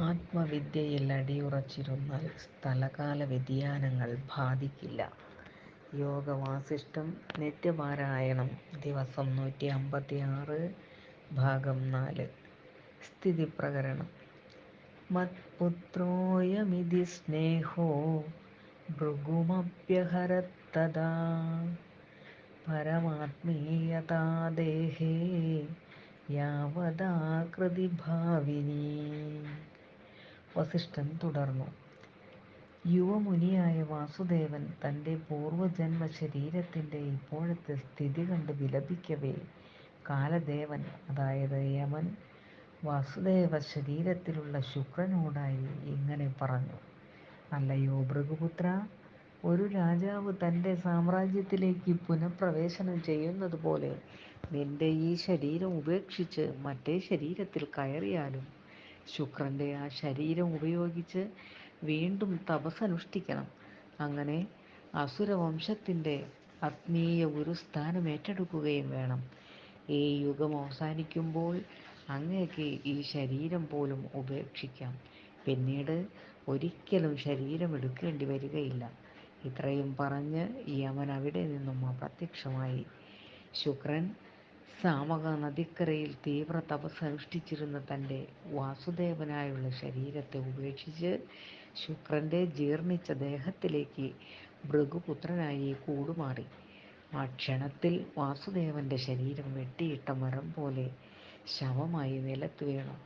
ആത്മവിദ്യയിൽ അടിയുറച്ചിരുന്നാൽ സ്ഥലകാല വ്യതിയാനങ്ങൾ ബാധിക്കില്ല. യോഗവാസിഷ്ഠം നിത്യപാരായണം ദിവസം നൂറ്റി അമ്പത്തിയാറ് ഭാഗം നാല്. സ്ഥിതിപ്രകരണം. മത്പുത്രോऽയമിതി സ്നേഹോ ഭൃഗുമപ്യഹരത്തതാ പരമാത്മീയതാ ദേഹേ യാവദാകൃതിഭാവിനീ. വസിഷ്ഠൻ തുടർന്നു. യുവമുനിയായ വാസുദേവൻ തന്റെ പൂർവജന്മ ശരീരത്തിന്റെ ഇപ്പോഴത്തെ സ്ഥിതി കണ്ട് വിലപിക്കവേ കാലദേവൻ അതായത് യമൻ വാസുദേവ ശരീരത്തിലുള്ള ശുക്രനോടായി ഇങ്ങനെ പറഞ്ഞു. അല്ലയോ ഭൃഗുപുത്ര ഒരു രാജാവ് തന്റെ സാമ്രാജ്യത്തിലേക്ക് പുനഃപ്രവേശനം ചെയ്യുന്നതുപോലെ നിന്റെ ഈ ശരീരം ഉപേക്ഷിച്ച് മറ്റേ ശരീരത്തിൽ കയറിയാലും ശുക്രന്റെ ആ ശരീരം ഉപയോഗിച്ച് വീണ്ടും തപസ് അനുഷ്ഠിക്കണം അങ്ങനെ അസുരവംശത്തിന്റെ ആത്മീയ ഗുരുസ്ഥാനം ഏറ്റെടുക്കുകയും വേണം. ഈ യുഗം അവസാനിക്കുമ്പോൾ അങ്ങേക്ക് ഈ ശരീരം പോലും ഉപേക്ഷിക്കാം. പിന്നീട് ഒരിക്കലും ശരീരം എടുക്കേണ്ടി വരികയില്ല. ഇത്രയും പറഞ്ഞ് യമൻ അവിടെ നിന്നും അപ്രത്യക്ഷമായി. ശുക്രൻ സാമക-നദിക്കരയിൽ തീവ്ര തപസ്സനുഷ്ഠിച്ചിരുന്ന തന്റെ വാസുദേവനായുള്ള ശരീരത്തെ ഉപേക്ഷിച്ച് ശുക്രന്റെ ജീർണിച്ച ദേഹത്തിലേക്ക് ഭൃഗുപുത്രനായി കൂടുമാറി. ആ ക്ഷണത്തിൽ വാസുദേവന്റെ ശരീരം വെട്ടിയിട്ട മരം പോലെ ശവമായി നിലത്ത് വീണു.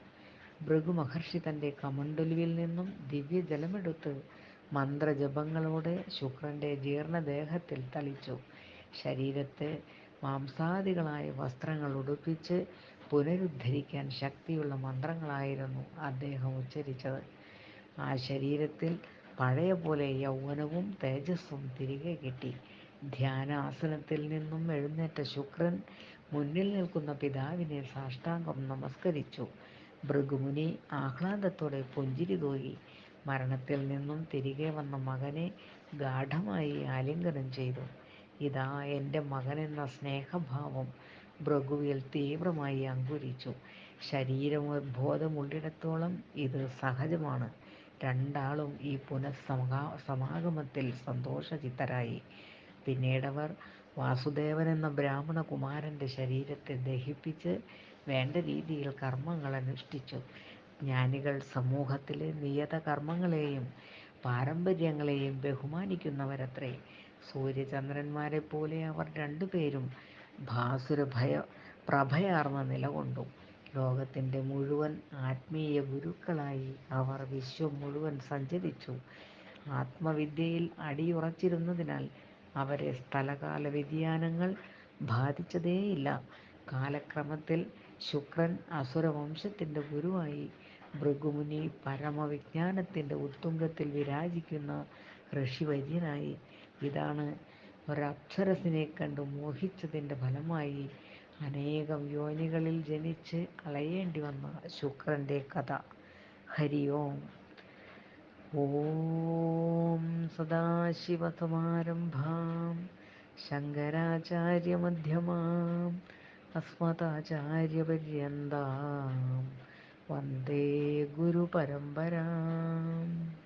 ഭൃഗു മഹർഷി തന്റെ കമണ്ടൊലുവിൽ നിന്നും ദിവ്യജലമെടുത്ത് മന്ത്രജപങ്ങളോടെ ശുക്രന്റെ ജീർണദേഹത്തിൽ തളിച്ചു. ശരീരത്തെ മാംസാദികളായ വസ്ത്രങ്ങൾ ഉടുപ്പിച്ച് പുനരുദ്ധരിക്കാൻ ശക്തിയുള്ള മന്ത്രങ്ങളായിരുന്നു അദ്ദേഹം ഉച്ചരിച്ചത്. ആ ശരീരത്തിൽ പഴയ പോലെ യൗവനവും തേജസ്സും തിരികെ കിട്ടി. ധ്യാനാസനത്തിൽ നിന്നും എഴുന്നേറ്റ ശുക്രൻ മുന്നിൽ നിൽക്കുന്ന പിതാവിനെ സാഷ്ടാംഗം നമസ്കരിച്ചു. ഭൃഗുമുനി ആഹ്ലാദത്തോടെ പുഞ്ചിരി തൂകി മരണത്തിൽ നിന്നും തിരികെ വന്ന മകനെ ഗാഠമായി ആലിംഗനം ചെയ്തു. ഇതാ എന്റെ മകൻ എന്ന സ്നേഹഭാവം ഭൃഗുവിൽ തീവ്രമായി അങ്കുരിച്ചു. ശരീരബോധമുള്ളിടത്തോളം ഇത് സഹജമാണ്. രണ്ടാളും ഈ പുനഃസമാഗമത്തിൽ സന്തോഷചിത്തരായി. പിന്നീടവർ വാസുദേവൻ എന്ന ബ്രാഹ്മണ കുമാരന്റെ ശരീരത്തെ ദഹിപ്പിച്ച് വേണ്ട രീതിയിൽ കർമ്മങ്ങൾ അനുഷ്ഠിച്ചു. ജ്ഞാനികൾ സമൂഹത്തിലെ നിയതകർമ്മങ്ങളെയും പാരമ്പര്യങ്ങളെയും ബഹുമാനിക്കുന്നവരത്രേ. സൂര്യചന്ദ്രന്മാരെ പോലെ അവർ രണ്ടുപേരും ഭാസുരപ്രഭയാർന്ന് നിലകൊണ്ടു. ലോകത്തിന്റെ മുഴുവൻ ആത്മീയ ഗുരുക്കളായി അവർ വിശ്വം മുഴുവൻ സഞ്ചരിച്ചു. ആത്മവിദ്യയിൽ അടിയുറച്ചിരുന്നതിനാൽ അവരെ സ്ഥലകാല വ്യതിയാനങ്ങൾ ബാധിച്ചതേയില്ല. കാലക്രമത്തിൽ ശുക്രൻ അസുരവംശത്തിന്റെ ഗുരുവായി. ഭൃഗുമുനി പരമവിജ്ഞാനത്തിന്റെ ഉത്തുംഗത്തിൽ വിരാജിക്കുന്ന ഋഷിവര്യനായി. ഇതാണ് ഒരപ്സരസിനെക്കണ്ട് മോഹിച്ചതിന്റെ ഫലമായി അനേകം യോനികളിൽ ജനിച്ച് അലയേണ്ടി വന്ന ശുക്രന്റെ കഥ. ഹരി ഓം. ഓം സദാശിവസമാരംഭാം ശങ്കരാചാര്യമധ്യമാം അസ്മദാചാര്യപര്യന്താം वंदे गुरुपरम्पराम्।